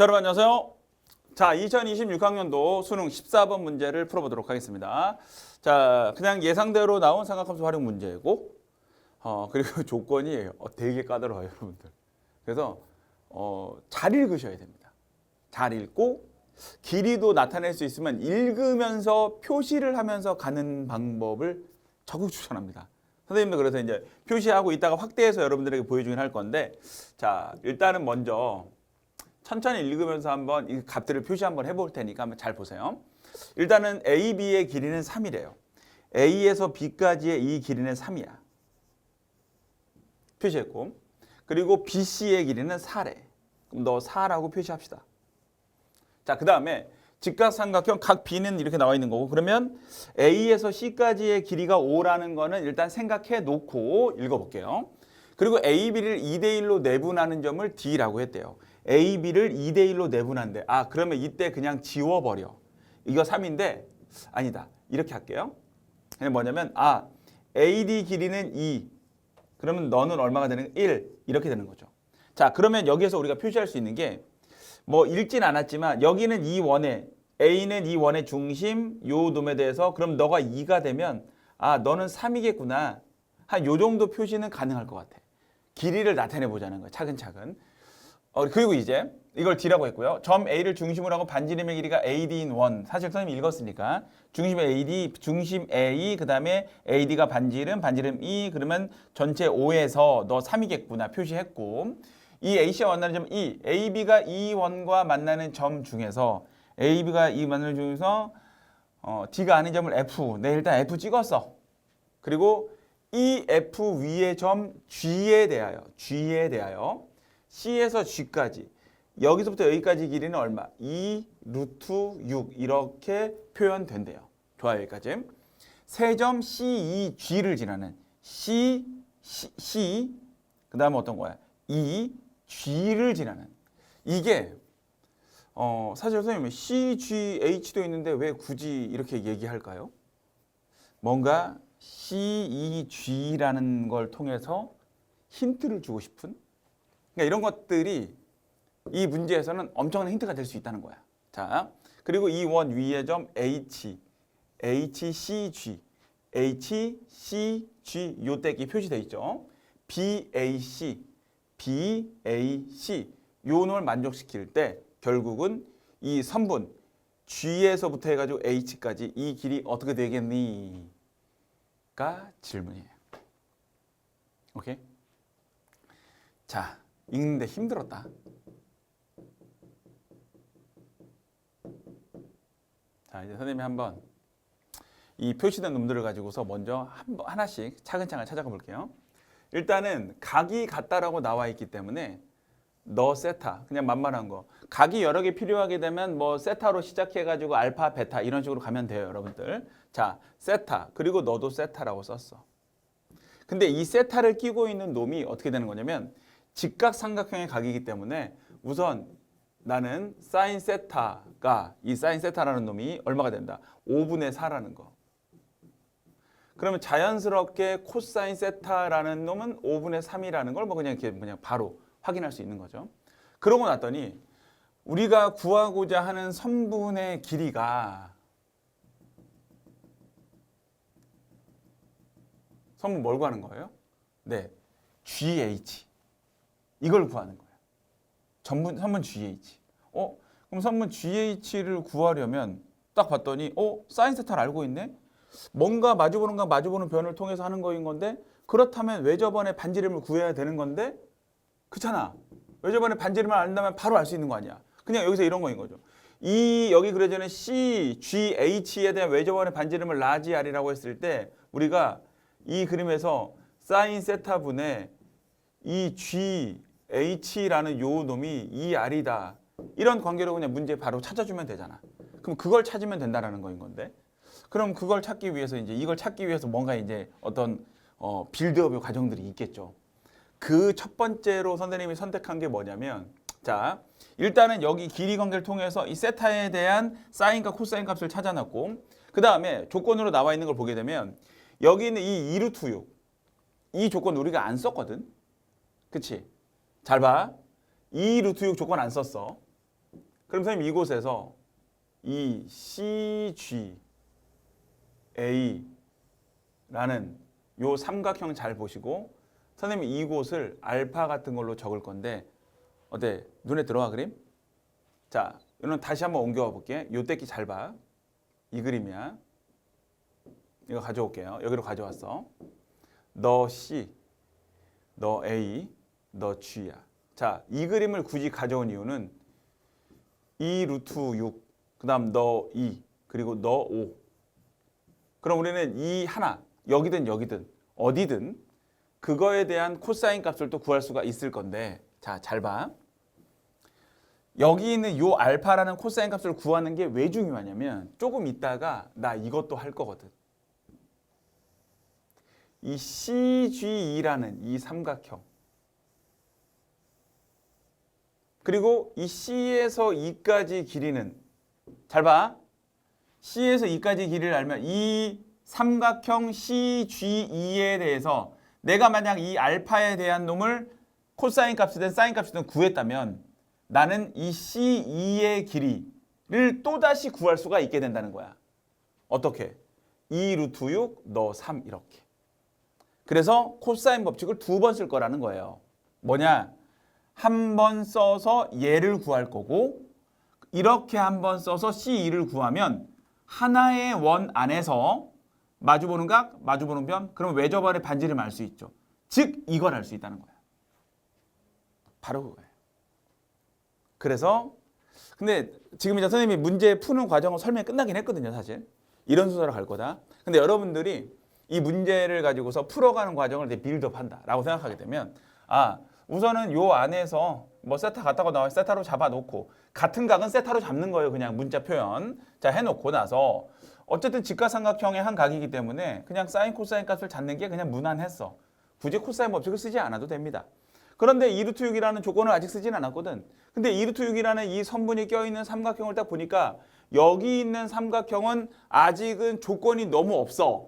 자, 여러분 안녕하세요. 자, 2026학년도 수능 14번 문제를 풀어보도록 하겠습니다. 자, 그냥 예상대로 나온 삼각함수 활용 문제고, 어, 그리고 조건이 어, 되게 까다로워요, 여러분들. 그래서 어, 잘 읽으셔야 됩니다. 잘 읽고 길이도 나타낼 수 있으면 읽으면서 표시를 하면서 가는 방법을 적극 추천합니다. 선생님도 그래서 이제 표시하고 이따가 확대해서 여러분들에게 보여주긴 할 건데, 자, 일단은 먼저 천천히 읽으면서 한번 이 값들을 표시 한번 해볼 테니까 한번 잘 보세요. 일단은 A, B의 길이는 3이래요. A에서 B까지의 이 길이는 3이야. 표시했고. 그리고 BC의 길이는 4래. 그럼 너 4라고 표시합시다. 자, 그 다음에 직각삼각형 각 B는 이렇게 나와 있는 거고 그러면 A에서 C까지의 길이가 5라는 거는 일단 생각해 놓고 읽어볼게요. 그리고 A, B를 2대1로 내분하는 점을 D라고 했대요. A, B를 2대 1로 내분한대. 아, 그러면 이때 그냥 지워버려. 이거 3인데 아니다. 이렇게 할게요. 그냥 뭐냐면 아, AD 길이는 2. 그러면 너는 얼마가 되는 1 이렇게 되는 거죠. 자, 그러면 여기에서 우리가 표시할 수 있는 게 뭐 읽진 않았지만 여기는 이 원의 A는 이 원의 중심 요 놈에 대해서 그럼 너가 2가 되면 아 너는 3이겠구나 한 요 정도 표시는 가능할 것 같아 길이를 나타내 보자는 거야 차근차근 어, 그리고 이제 이걸 D라고 했고요. 점 A를 중심으로 하고 반지름의 길이가 AD인 원. 사실 선생님이 읽었으니까. 중심 AD 중심 A 그 다음에 AD가 반지름 반지름 E 그러면 전체 5에서 너 3이겠구나 표시했고. 이 AC와 만나는 점 E, AB가 이 원과 만나는 점 중에서 AB가 이 만나는 점 중에서 어, D가 아닌 점을 F. 네, 일단 F 찍었어. 그리고 이 F 위의 점 G에 대하여, G에 대하여 C에서 G까지 여기서부터 여기까지 길이는 얼마? 2 루트 6 이렇게 표현된대요. 좋아요, 여기까지. 세 점 C, E, G를 지나는 C, C, C 그 다음에 어떤 거야? E, G를 지나는 이게 어, 사실 선생님 C, G, H도 있는데 왜 굳이 이렇게 얘기할까요? 뭔가 C, E, G라는 걸 통해서 힌트를 주고 싶은 그러니까 이런 것들이 이 문제에서는 엄청난 힌트가 될 수 있다는 거야. 자, 그리고 이 원 위의 점 H, H, C, G, H, C, G 요 땡이 표시돼 있죠. B, A, C, B, A, C 요 놈을 만족시킬 때 결국은 이 선분 G에서부터 해가지고 H까지 이 길이 어떻게 되겠니? 가 질문이에요. 오케이? 자, 읽는데 힘들었다. 자, 이제 선생님이 한번 이 표시된 놈들을 가지고서 먼저 한, 번- 하나씩 차근차근 찾아가 볼게요. 일단은 각이 같다라고 나와 있기 때문에 너 세타 그냥 만만한 거 각이 여러 개 필요하게 되면 뭐 세타로 시작해 가지고 알파 베타 이런 식으로 가면 돼요 여러분들 자 세타 그리고 너도 세타라고 썼어 근데 이 세타를 끼고 있는 놈이 어떻게 되는 거냐면 직각 삼각형의 각이기 때문에 우선 나는 사인 세타가 이 사인 세타라는 놈이 얼마가 된다 5분의 4라는 거 그러면 자연스럽게 코사인 세타라는 놈은 5분의 3이라는 걸 뭐 그냥 이렇게 그냥 바로 확인할 수 있는 거죠. 그러고 났더니 우리가 구하고자 하는 선분의 길이가 선분 뭘 구하는 거예요? 네, GH 이걸 구하는 거예요. 전분 선분 GH. 어? 그럼 선분 GH를 구하려면 딱 봤더니 어? 사인 세타를 알고 있네? 뭔가 마주보는 각 마주보는 변을 통해서 하는 거인 건데 그렇다면 외접원의 반지름을 구해야 되는 건데 그렇잖아. 외접원의 반지름을 안다면 바로 알 수 있는 거 아니야. 그냥 여기서 이런 거인 거죠. 이 여기 그려져 있는 C, G, H에 대한 외접원의 반지름을 라지 R이라고 했을 때 우리가 이 그림에서 사인 세타 분의 이 G, H라는 요 놈이 이 R이다. 이런 관계로 그냥 문제 바로 찾아주면 되잖아. 그럼 그걸 찾으면 된다라는 거인 건데. 그럼 그걸 찾기 위해서 이제 이걸 찾기 위해서 뭔가 이제 어떤 어, 빌드업의 과정들이 있겠죠. 그 첫 번째로 선생님이 선택한 게 뭐냐면 자 일단은 여기 길이 관계를 통해서 이 세타에 대한 사인과 코사인 값을 찾아놨고 그 다음에 조건으로 나와 있는 걸 보게 되면 여기 있는 이 2루트 6. 이 조건 우리가 안 썼거든. 그치? 잘 봐. 2 루트 6 조건 안 썼어. 그럼 선생님 이곳에서 이 CG A라는 요 삼각형 잘 보시고 선생님 이곳을 알파 같은 걸로 적을 건데 어때? 눈에 들어와 그림? 자, 이거는 다시 한번 옮겨와 볼게. 요 떼기 잘 봐. 이 그림이야. 이거 가져올게요. 여기로 가져왔어. 너 C, 너 A, 너 G야. 자, 이 그림을 굳이 가져온 이유는 2 루트 6, 그 다음 너 2, 그리고 너 5. 그럼 우리는 이 하나, 여기든 여기든 어디든 그거에 대한 코사인 값을 또 구할 수가 있을 건데 자, 잘 봐. 여기 있는 요 알파라는 코사인 값을 구하는 게 왜 중요하냐면 조금 있다가 나 이것도 할 거거든. 이 CGE라는 이 삼각형 그리고 이 C에서 E까지 길이는 잘 봐. C에서 E까지 길이를 알면 이 삼각형 CGE에 대해서 내가 만약 이 알파에 대한 놈을 코사인 값이든 사인 값이든 구했다면 나는 이 C2의 길이를 또다시 구할 수가 있게 된다는 거야. 어떻게? 2 루트 6, 너 3 이렇게. 그래서 코사인 법칙을 두 번 쓸 거라는 거예요. 뭐냐? 한 번 써서 얘를 구할 거고 이렇게 한 번 써서 C2를 구하면 하나의 원 안에서 마주보는 각, 마주보는 변, 그럼 외접알의 반지를 알수 있죠. 즉 이걸 알 수 있다는 거야. 바로 그거예요. 그래서 근데 지금 이제 선생님이 문제 푸는 과정은 설명이 끝나긴 했거든요, 사실. 이런 순서로 갈 거다. 근데 여러분들이 이 문제를 가지고서 풀어가는 과정을 이제 빌드업한다라고 생각하게 되면 아 우선은 요 안에서 뭐 세타 같다고 나와 세타로 잡아놓고 같은 각은 세타로 잡는 거예요, 그냥 문자 표현. 자 해놓고 나서 어쨌든 직각삼각형의 한 각이기 때문에 그냥 사인 코사인 값을 찾는 게 그냥 무난했어. 굳이 코사인 법칙을 쓰지 않아도 됩니다. 그런데 2루트 6이라는 조건을 아직 쓰진 않았거든. 근데 2루트 6이라는 이 선분이 껴있는 삼각형을 딱 보니까 여기 있는 삼각형은 아직은 조건이 너무 없어.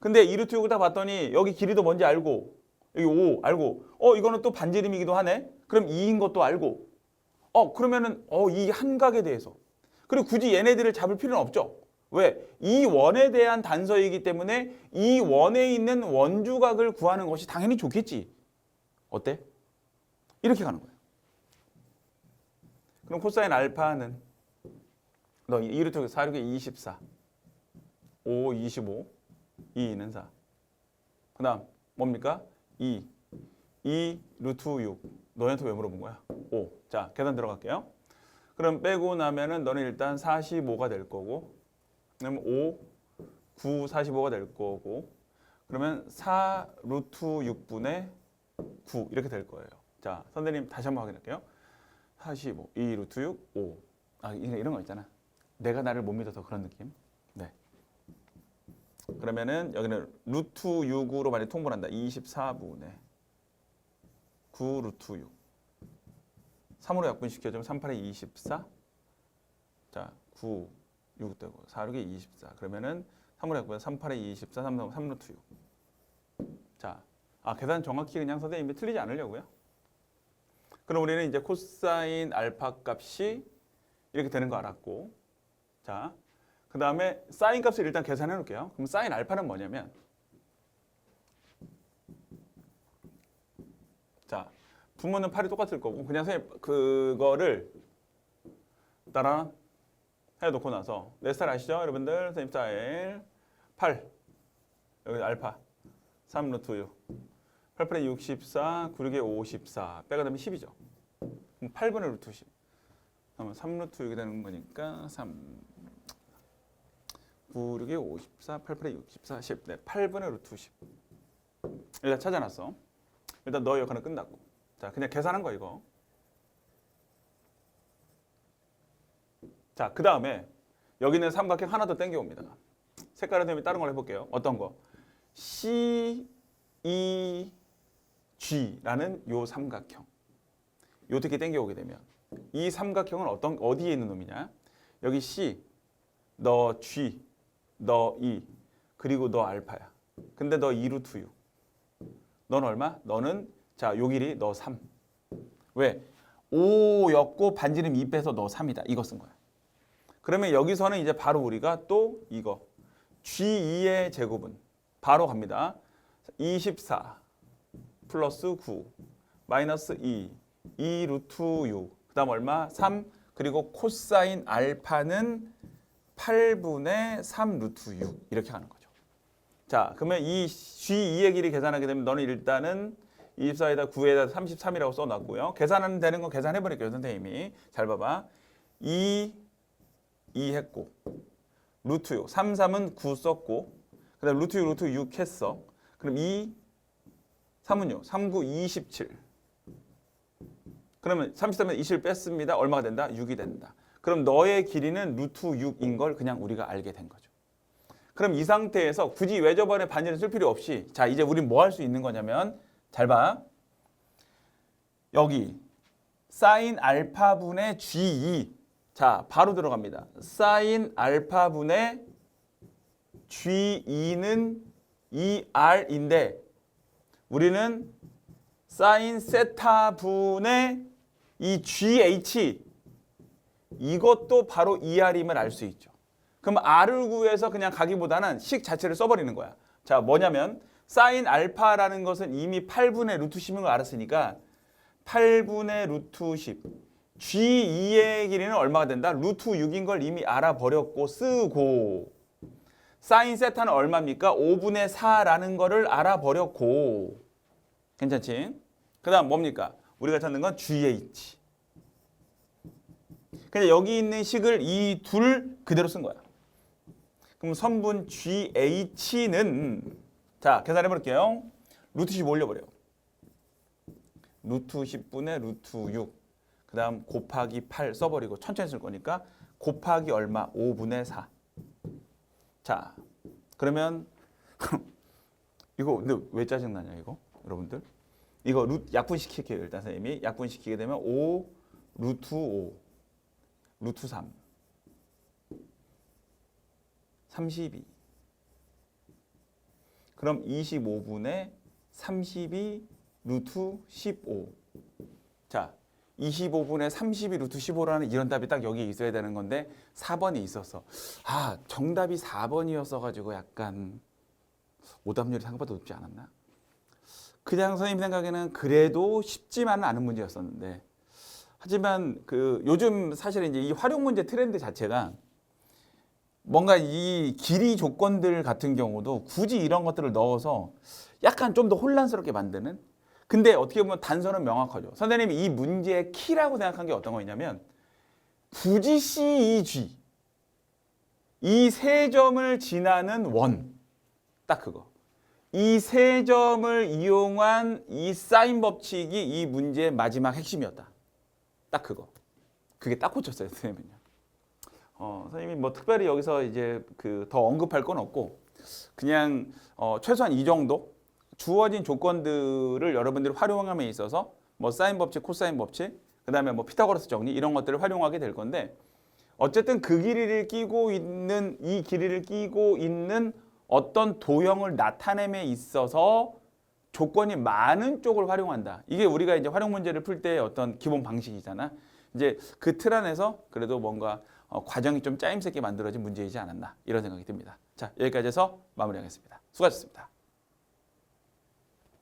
근데 2루트 6을 딱 봤더니 여기 길이도 뭔지 알고 여기 5 알고 어 이거는 또 반지름이기도 하네. 그럼 2인 것도 알고 어 그러면은 어 이 한 각에 대해서 그리고 굳이 얘네들을 잡을 필요는 없죠. 왜? 이 원에 대한 단서이기 때문에 이 원에 있는 원주각을 구하는 것이 당연히 좋겠지. 어때? 이렇게 가는 거예요. 그럼 코사인 알파는 너 2루트 4, 6에 24 5, 25 2는 4. 그 다음 뭡니까? 2 2 루트 6 너한테 왜 물어본 거야? 5. 자 계산 들어갈게요. 그럼 빼고 나면은 너는 일단 45가 될 거고 그럼 5, 9, 45가 될 거고 그러면 4 루트 6분의 9 이렇게 될 거예요. 자, 선생님 다시 한번 확인할게요. 45, 2 루트 6, 5. 아, 이런 거 있잖아. 내가 나를 못 믿어서 그런 느낌. 네. 그러면은 여기는 루트 6으로 많이 통분한다. 24분의 9 루트 6. 3으로 약분시켜주면 3, 8에 24. 자, 9, 6 되고 4, 6에 24. 그러면은 3으로 약분 3, 8에 24, 3, 3, 3 루트 6. 자, 아 계산 정확히 그냥 선생님이 틀리지 않으려고요. 그럼 우리는 이제 코사인 알파 값이 이렇게 되는 거 알았고, 자, 그 다음에 사인 값을 일단 계산해 놓을게요. 그럼 사인 알파는 뭐냐면, 자, 분모는 8이 똑같을 거고, 그냥 그거를 따라 해놓고 나서 내 스타일 아시죠, 여러분들? 선생님 스타일 8 여기 알파 3 루트 6 8분의 64, 9에 54 빼가 되면 10이죠. 그럼 8분의 루트 10. 그러면 3 루트 6이 되는 거니까 3 9, 6에 54, 8분의 64, 10. 네, 8분의 루트 10. 일단 찾아놨어. 일단 너의 역할은 끝났고. 자, 그냥 계산한 거 이거. 자, 그 다음에 여기는 삼각형 하나 더 땡겨옵니다. 색깔은 선생님이 다른 걸 해볼게요. 어떤 거? C, E, G라는 요 삼각형. 요 특히 땡겨오게 되면 이 삼각형은 어떤 어디에 있는 놈이냐? 여기 C, 너 G, 너 E, 그리고 너 알파야. 근데 너 2루트 6. 넌 얼마? 너는 자, 요 길이 너 3. 왜? 5였고 반지름 2 빼서 너 3이다. 이거 쓴 거야. 그러면 여기서는 이제 바로 우리가 또 이거 G2의 제곱은 바로 갑니다. 24 플러스 9 마이너스 2 2 루트 6 그다음 얼마? 3 그리고 코사인 알파는 8분의 3 루트 6 이렇게 가는 거죠. 자 그러면 이 G2의 길이 계산하게 되면 너는 일단은 24에다 9에다 33이라고 써놨고요. 계산하는 되는 거 계산해 버릴게요, 선생님이. 잘 봐봐. 2 2 했고 루트 6 3 3은 9 썼고 그 다음 루트 6 루트 6 했어. 그럼 2 3은 6 3 9 27 그러면 33에 20을 뺐습니다. 얼마가 된다? 6이 된다. 그럼 너의 길이는 루트 6인 걸 그냥 우리가 알게 된 거죠. 그럼 이 상태에서 굳이 외접원의 반지를 쓸 필요 없이 자 이제 우리 뭐할 수 있는 거냐면 잘 봐. 여기 사인 알파분의 G2 자 바로 들어갑니다. 사인 알파분의 G2는 2R인데 우리는 사인 세타분의 이 GH 이것도 바로 2R임을 알 수 있죠. 그럼 R을 구해서 그냥 가기보다는 식 자체를 써버리는 거야. 자 뭐냐면 사인 알파라는 것은 이미 8분의 루트 10인 걸 알았으니까 8분의 루트 10 G2의 길이는 얼마가 된다? 루트 6인 걸 이미 알아버렸고 쓰고 사인 세타는 얼마입니까? 5분의 4라는 거를 알아버렸고 괜찮지? 그 다음 뭡니까? 우리가 찾는 건 GH 근데 여기 있는 식을 이 둘 그대로 쓴 거야. 그럼 선분 GH는 자 계산해 볼게요. 루트 10 올려버려. 루트 10분의 루트 6 그 다음 곱하기 8 써버리고 천천히 쓸 거니까 곱하기 얼마? 5분의 4 자, 그러면 이거 근데 왜 짜증 나냐 이거? 여러분들? 이거 루 약분시킬게요 일단 선생님이. 약분시키게 되면 5 루트 5 루트 3 32 그럼 25분의 32 루트 15 자, 25분의 32 루트 15라는 이런 답이 딱 여기 있어야 되는 건데 4번이 있었어. 아, 정답이 4번이었어 가지고 약간 오답률이 생각보다 높지 않았나? 그냥 선생님 생각에는 그래도 쉽지만은 않은 문제였었는데 하지만 그 요즘 사실은 이제 이 활용 문제 트렌드 자체가 뭔가 이 길이 조건들 같은 경우도 굳이 이런 것들을 넣어서 약간 좀 더 혼란스럽게 만드는 근데 어떻게 보면 단서는 명확하죠. 선생님이 이 문제의 키라고 생각한 게 어떤 거냐면 굳이 CEG 이 세 점을 지나는 원 딱 그거. 이 세 점을 이용한 이 사인 법칙이 이 문제의 마지막 핵심이었다. 딱 그거. 그게 딱 꽂혔어요, 선생님은요. 어, 선생님이 뭐 특별히 여기서 이제 그 더 언급할 건 없고 그냥 어, 최소한 이 정도 주어진 조건들을 여러분들이 활용함에 있어서 뭐 사인 법칙, 코사인 법칙, 그다음에 뭐 피타고라스 정리 이런 것들을 활용하게 될 건데 어쨌든 그 길이를 끼고 있는 이 길이를 끼고 있는 어떤 도형을 나타냄에 있어서 조건이 많은 쪽을 활용한다. 이게 우리가 이제 활용 문제를 풀 때 어떤 기본 방식이잖아. 이제 그 틀 안에서 그래도 뭔가 어, 과정이 좀 짜임새 있게 만들어진 문제이지 않았나 이런 생각이 듭니다. 자 여기까지 해서 마무리하겠습니다. 수고하셨습니다.